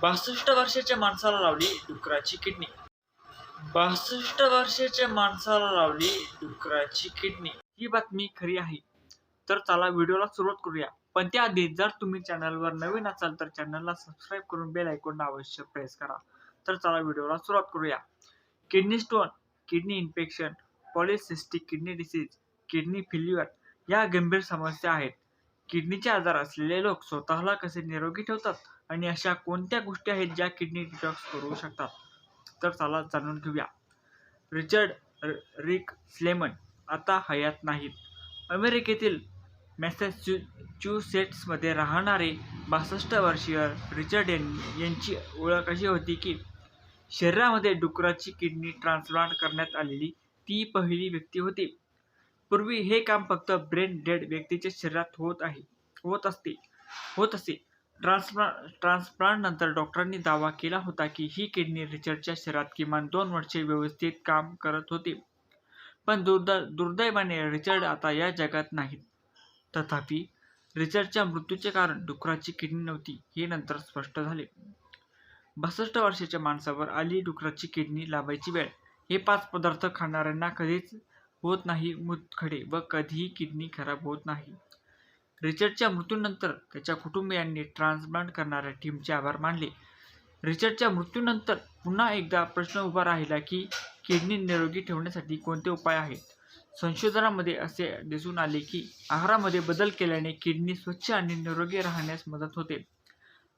बासष्ट वर्षाच्या माणसाला लावली डुकराची किडनी. बासष्ट वर्षाच्या माणसाला लावली डुकराची किडनी. ही बातमी खरी आहे. तर चला व्हिडिओला सुरुवात करूया. पण त्याआधी जर तुम्ही चॅनलवर नवीन असाल तर चॅनलला सबस्क्राईब करून बेल ऐकून अवश्य प्रेस करा. तर चला व्हिडिओला सुरुवात करूया. Kidney stone kidney infection polycystic kidney disease kidney failure या गंभीर समस्या आहेत. किडनीचे आजार असलेले लोक स्वतःला कसे निरोगी ठेवतात? आणि अशा कोणत्या गोष्टी आहेत ज्या किडनी डिटॉक्स करू शकतात? तर चला जाणून घेऊया. रिचर्ड रिक स्लेमन आता हयात नाहीत. अमेरिकेतील मॅसॅच्युसेट्समध्ये राहणारे बासष्ट वर्षीय रिचर्ड यां- यांची ओळख अशी होती की शरीरामध्ये डुकराची किडनी ट्रान्सप्लांट करण्यात आलेली ती पहिली व्यक्ती होती. पूर्वी हे काम फक्त ब्रेन डेड व्यक्तीच्या शरीरात होत आहे होत असते होत असे. ट्रान्सप्ला ट्रान्सप्लांट नंतर डॉक्टरांनी दावा केला होता की ही किडनी रिचर्डच्या शरीरात किमान दोन वर्षे व्यवस्थित काम करत होती. पण दुर्द दुर्दैवाने रिचर्ड आता या जगात नाहीत. तथापि रिचर्डच्या मृत्यूचे कारण डुकराची किडनी नव्हती हे नंतर स्पष्ट झाले. बासष्ट वर्षाच्या माणसावर आली डुकराची किडनी लावायची वेळ. हे पाच पदार्थ खाणाऱ्यांना कधीच होत नाही मुतखडे व कधीही किडनी खराब होत नाही. रिचर्डच्या मृत्यूनंतर त्याच्या कुटुंबियांनी ट्रान्सप्लांट करणाऱ्या टीमचे आभार मानले. रिचर्डच्या मृत्यूनंतर पुन्हा एकदा प्रश्न उभा राहिला की किडनी निरोगी ठेवण्यासाठी कोणते उपाय आहेत? संशोधनामध्ये असे दिसून आले की आहारामध्ये बदल केल्याने किडनी स्वच्छ आणि निरोगी राहण्यास मदत होते.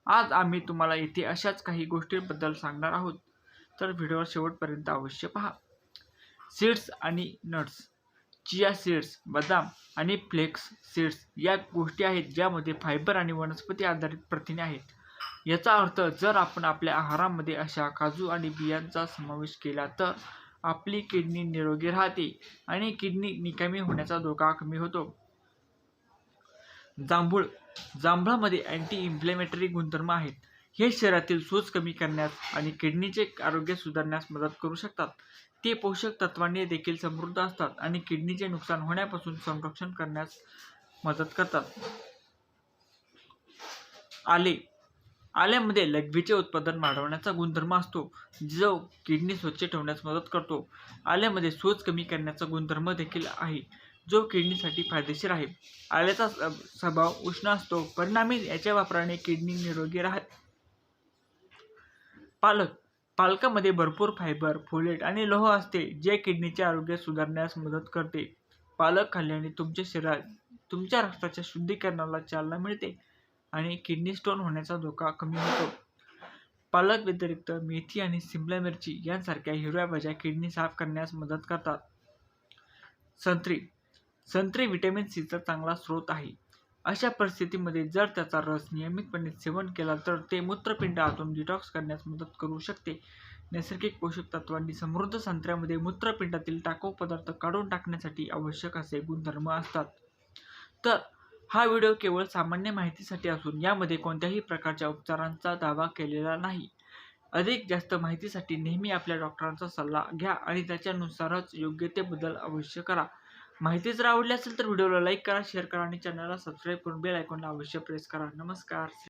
आज आम्ही तुम्हाला येथे अशाच काही गोष्टींबद्दल सांगणार आहोत. तर व्हिडिओ शेवटपर्यंत अवश्य पहा. सीड्स आणि नट्स चिया सीड्स बदाम आणि फ्लेक्स सीड्स या गोष्टी आहेत ज्यामध्ये फायबर आणि वनस्पती आधारित प्रथिने आहेत. याचा अर्थ जर आपण आपल्या आहारामध्ये अशा काजू आणि बियांचा समावेश केला तर आपली किडनी निरोगी राहते आणि किडनी निकामी होण्याचा धोका कमी होतो. जांभूळ जांभळामध्ये अँटी इन्फ्लेमेटरी गुणधर्म आहेत. हे शरीरातील सूज कमी करण्यास आणि किडनीचे आरोग्य सुधारण्यास मदत करू शकतात. ते पोषक तत्वांनी देखील समृद्ध असतात आणि किडनीचे नुकसान होण्यापासून संरक्षण करण्यास मदत करतात. आले. आल्यामध्ये लघवीचे उत्पादन वाढवण्याचा गुणधर्म असतो जो किडनी स्वच्छ ठेवण्यास मदत करतो. आल्यामध्ये सूज कमी करण्याचा गुणधर्म देखील आहे जो किडनीसाठी फायदेशीर आहे. आल्याचा स- स्वभाव उष्ण असतो. परिणामी याच्या वापराने किडनी निरोगी राहत. पालक पालकामध्ये भरपूर फायबर फोलेट आणि लोह असते जे किडनीचे आरोग्य सुधारण्यास मदत करते. पालक खाल्ल्याने तुमच्या शरीरात तुमच्या रक्ताच्या शुद्धीकरणाला चालना मिळते आणि किडनी स्टोन होण्याचा धोका कमी होतो. पालक व्यतिरिक्त मेथी आणि सिमला मिरची यांसारख्या हिरव्या भाज्या किडनी साफ करण्यास मदत करतात. संत्री संत्री व्हिटॅमिन सीचा चांगला स्रोत आहे. अशा परिस्थितीमध्ये जर त्याचा रस नियमितपणे सेवन केला तर ते मूत्रपिंड आतून डिटॉक्स करण्यास मदत करू शकते. नैसर्गिक पोषक तत्वांनी समृद्ध संत्र्यामध्ये मूत्रपिंडातील टाकाऊ पदार्थ काढून टाकण्यासाठी आवश्यक असे गुणधर्म असतात. तर हा व्हिडिओ केवळ सामान्य माहितीसाठी असून यामध्ये कोणत्याही प्रकारच्या उपचारांचा दावा केलेला नाही. अधिक जास्त माहितीसाठी नेहमी आपल्या डॉक्टरांचा सल्ला घ्या आणि त्याच्यानुसारच योग्य ते बदल अवश्य करा. माहिती जर आवडली असेल तर व्हिडिओला लाईक करा शेअर करा आणि चॅनलला सबस्क्राईब करून बेल आयकॉनला अवश्य प्रेस करा. नमस्कार.